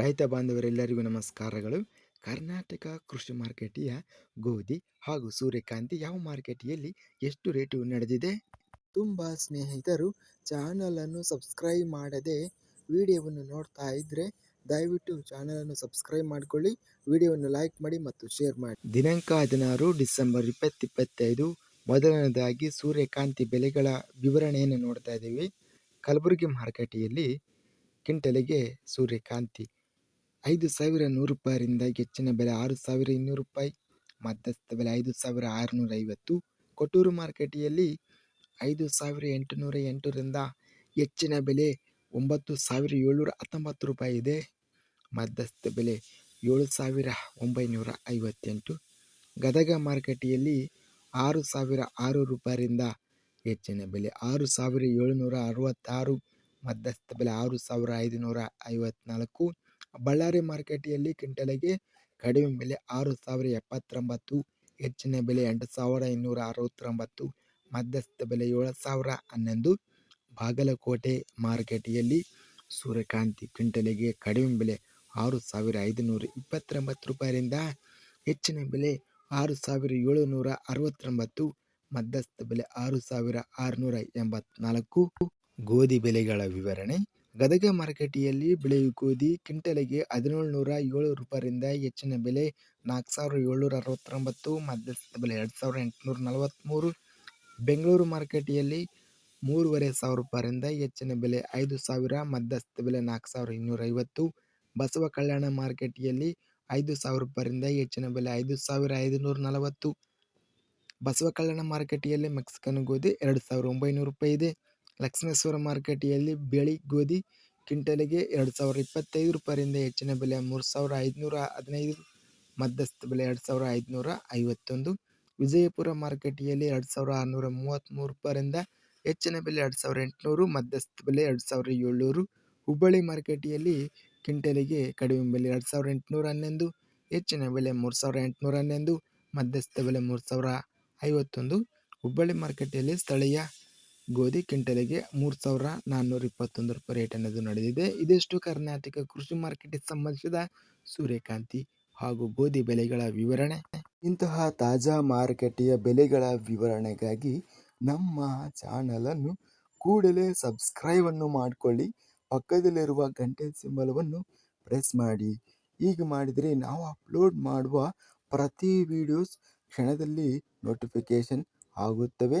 ರೈತ ಬಾಂಧವರೆಲ್ಲರಿಗೂ ನಮಸ್ಕಾರಗಳು. ಕರ್ನಾಟಕ ಕೃಷಿ ಮಾರ್ಕೆಟಿಯ ಗೋಧಿ ಹಾಗೂ ಸೂರ್ಯಕಾಂತಿ ಯಾವ ಮಾರ್ಕೆಟಿಯಲ್ಲಿ ಎಷ್ಟು ರೇಟು ನಡೆದಿದೆ? ತುಂಬ ಸ್ನೇಹಿತರು ಚಾನಲನ್ನು ಸಬ್ಸ್ಕ್ರೈಬ್ ಮಾಡದೆ ವಿಡಿಯೋವನ್ನು ನೋಡ್ತಾ ಇದ್ದರೆ ದಯವಿಟ್ಟು ಚಾನಲನ್ನು ಸಬ್ಸ್ಕ್ರೈಬ್ ಮಾಡಿಕೊಳ್ಳಿ, ವಿಡಿಯೋವನ್ನು ಲೈಕ್ ಮಾಡಿ ಮತ್ತು ಶೇರ್ ಮಾಡಿ. ದಿನಾಂಕ ಹದಿನಾರು ಡಿಸೆಂಬರ್ ಇಪ್ಪತ್ತಿಪ್ಪತ್ತೈದು ಮೊದಲನೇದಾಗಿ ಸೂರ್ಯಕಾಂತಿ ಬೆಲೆಗಳ ವಿವರಣೆಯನ್ನು ನೋಡ್ತಾ ಇದ್ದೀವಿ. ಕಲಬುರಗಿ ಮಾರ್ಕೆಟಿಯಲ್ಲಿ ಕ್ವಿಂಟಲಿಗೆ ಸೂರ್ಯಕಾಂತಿ ಐದು ಸಾವಿರ ನೂರು ರೂಪಾಯಿಂದ ಹೆಚ್ಚಿನ ಬೆಲೆ ಆರು ಸಾವಿರ ಇನ್ನೂರು ರೂಪಾಯಿ ಮಧ್ಯಸ್ಥ ಬೆಲೆ ಐದು ಸಾವಿರ ಆರುನೂರ ಐವತ್ತು ಕೊಟ್ಟೂರು ಮಾರುಕಟ್ಟೆಯಲ್ಲಿ ಐದು ಸಾವಿರ ಎಂಟುನೂರ ಎಂಟರಿಂದ ಹೆಚ್ಚಿನ ಬೆಲೆ ಒಂಬತ್ತು ಸಾವಿರ ಏಳ್ನೂರ ಹತ್ತೊಂಬತ್ತು ರೂಪಾಯಿ ಇದೆ. ಮಧ್ಯಸ್ಥ ಬೆಲೆ ಏಳು ಸಾವಿರ ಒಂಬೈನೂರ ಐವತ್ತೆಂಟು ಗದಗ ಮಾರುಕಟ್ಟೆಯಲ್ಲಿ ಆರು ಸಾವಿರ ಆರು ರೂಪಾಯಿಯಿಂದ ಹೆಚ್ಚಿನ ಬೆಲೆ ಆರು ಸಾವಿರ ಏಳುನೂರ ಅರವತ್ತಾರು. ಮಧ್ಯಸ್ಥ ಬೆಲೆ ಆರು ಸಾವಿರ ಐದುನೂರ ಐವತ್ನಾಲ್ಕು ಬಳ್ಳಾರಿ ಮಾರ್ಕೆಟಿಯಲ್ಲಿ ಕ್ವಿಂಟಲಿಗೆ ಕಡಿಮೆ ಬೆಲೆ ಆರು ಸಾವಿರ ಎಪ್ಪತ್ತೊಂಬತ್ತು, ಹೆಚ್ಚಿನ ಬೆಲೆ ಎಂಟು ಸಾವಿರ ಇನ್ನೂರ ಅರವತ್ತೊಂಬತ್ತು, ಮಧ್ಯಸ್ಥ ಬೆಲೆ ಏಳು ಸಾವಿರ ಹನ್ನೊಂದು. ಬಾಗಲಕೋಟೆ ಮಾರುಕಟ್ಟೆಯಲ್ಲಿ ಸೂರ್ಯಕಾಂತಿ ಕ್ವಿಂಟಲಿಗೆ ಕಡಿಮೆ ಬೆಲೆ ಆರು ಸಾವಿರ ಐದುನೂರ ಇಪ್ಪತ್ತೊಂಬತ್ತು ರೂಪಾಯಿಯಿಂದ ಹೆಚ್ಚಿನ ಬೆಲೆ ಆರು ಸಾವಿರ ಏಳುನೂರ ಅರವತ್ತೊಂಬತ್ತು, ಮಧ್ಯಸ್ಥ ಬೆಲೆ ಆರು ಸಾವಿರ ಆರುನೂರ ಎಂಬತ್ನಾಲ್ಕು. ಗೋಧಿ ಬೆಲೆಗಳ ವಿವರಣೆ. ಗದಗ ಮಾರುಕಟ್ಟೆಯಲ್ಲಿ ಬೆಳೆಯುವ ಗೋಧಿ ಕ್ವಿಂಟಲಿಗೆ ಹದಿನೇಳು ನೂರ ಏಳು ರೂಪಾಯಿಯಿಂದ ಹೆಚ್ಚಿನ ಬೆಲೆ ನಾಲ್ಕು ಸಾವಿರ ಏಳ್ನೂರ ಅರವತ್ತೊಂಬತ್ತು ಮಧ್ಯಸ್ಥ ಬೆಲೆ ಎರಡು ಸಾವಿರ ಎಂಟುನೂರ ನಲವತ್ತ್ಮೂರು ಬೆಂಗಳೂರು ಮಾರುಕಟ್ಟೆಯಲ್ಲಿ ಮೂರುವರೆ ಸಾವಿರ ರೂಪಾಯಿಂದ ಹೆಚ್ಚಿನ ಬೆಲೆ ಐದು ಸಾವಿರ ಮಧ್ಯಸ್ಥ ಬೆಲೆ ನಾಲ್ಕು ಸಾವಿರ ಇನ್ನೂರ ಐವತ್ತು ಬಸವ ಕಲ್ಯಾಣ ಮಾರುಕಟ್ಟೆಯಲ್ಲಿ ಐದು ಸಾವಿರ ರೂಪಾಯಿಂದ ಹೆಚ್ಚಿನ ಬೆಲೆ ಐದು ಸಾವಿರ ಐದುನೂರ ನಲವತ್ತು ಬಸವ ಕಲ್ಯಾಣ ಮಾರುಕಟ್ಟೆಯಲ್ಲಿ ಮೆಕ್ಸಿಕನ್ ಗೋಧಿ ಎರಡು ಸಾವಿರ ಒಂಬೈನೂರು ರೂಪಾಯಿ ಇದೆ. ಲಕ್ಷ್ಮೇಶ್ವರ ಮಾರುಕಟ್ಟೆಯಲ್ಲಿ ಬಿಳಿ ಗೋಧಿ ಕ್ವಿಂಟಲಿಗೆ ಎರಡು ಸಾವಿರ ಇಪ್ಪತ್ತೈದು ರೂಪಾಯಿಯಿಂದ ಹೆಚ್ಚಿನ ಬೆಲೆ ಮೂರು ಸಾವಿರ ಐದುನೂರ ಹದಿನೈದು, ಮಧ್ಯಸ್ಥ ಬೆಲೆ ಎರಡು ಸಾವಿರ ಐದುನೂರ ಐವತ್ತೊಂದು, ವಿಜಯಪುರ ಮಾರುಕಟ್ಟೆಯಲ್ಲಿ ಎರಡು ಸಾವಿರ ಆರುನೂರ ಮೂವತ್ತ್ಮೂರು ರೂಪಾಯಿಂದ ಹೆಚ್ಚಿನ ಬೆಲೆ ಎರಡು ಸಾವಿರ ಎಂಟುನೂರು, ಮಧ್ಯಸ್ಥ ಬೆಲೆ ಎರಡು ಸಾವಿರ ಏಳ್ನೂರು, ಹುಬ್ಬಳ್ಳಿ ಮಾರುಕಟ್ಟೆಯಲ್ಲಿ ಕ್ವಿಂಟಲಿಗೆ ಕಡಿಮೆ ಬೆಲೆ ಎರಡು ಸಾವಿರ ಎಂಟುನೂರ ಹನ್ನೊಂದು, ಹೆಚ್ಚಿನ ಬೆಲೆ ಮೂರು ಸಾವಿರ ಎಂಟುನೂರ ಹನ್ನೊಂದು, ಮಧ್ಯಸ್ಥ ಬೆಲೆ ಮೂರು ಸಾವಿರ ಐವತ್ತೊಂದು, ಹುಬ್ಬಳ್ಳಿ ಮಾರುಕಟ್ಟೆಯಲ್ಲಿ ಸ್ಥಳೀಯ ಗೋಧಿ ಕ್ವಿಂಟಲಿಗೆ ಮೂರು ಸಾವಿರ ನಾನ್ನೂರ ಇಪ್ಪತ್ತೊಂದು ರೂಪಾಯಿ ರೇಟ್ ಅನ್ನೋದು ನಡೆದಿದೆ. ಇದಿಷ್ಟು ಕರ್ನಾಟಕ ಕೃಷಿ ಮಾರ್ಕೆಟಿಗೆ ಸಂಬಂಧಿಸಿದ ಸೂರ್ಯಕಾಂತಿ ಹಾಗೂ ಗೋಧಿ ಬೆಲೆಗಳ ವಿವರಣೆ. ಇಂತಹ ತಾಜಾ ಮಾರುಕಟ್ಟೆಯ ಬೆಲೆಗಳ ವಿವರಣೆಗಾಗಿ ನಮ್ಮ ಚಾನಲನ್ನು ಕೂಡಲೇ ಸಬ್ಸ್ಕ್ರೈಬನ್ನು ಮಾಡಿಕೊಳ್ಳಿ. ಪಕ್ಕದಲ್ಲಿರುವ ಗಂಟೆ ಸಿಂಬಲವನ್ನು ಪ್ರೆಸ್ ಮಾಡಿ. ಹೀಗೆ ಮಾಡಿದರೆ ನಾವು ಅಪ್ಲೋಡ್ ಮಾಡುವ ಪ್ರತಿ ವಿಡಿಯೋಸ್ ಕ್ಷಣದಲ್ಲಿ ನೋಟಿಫಿಕೇಷನ್ ಆಗುತ್ತವೆ.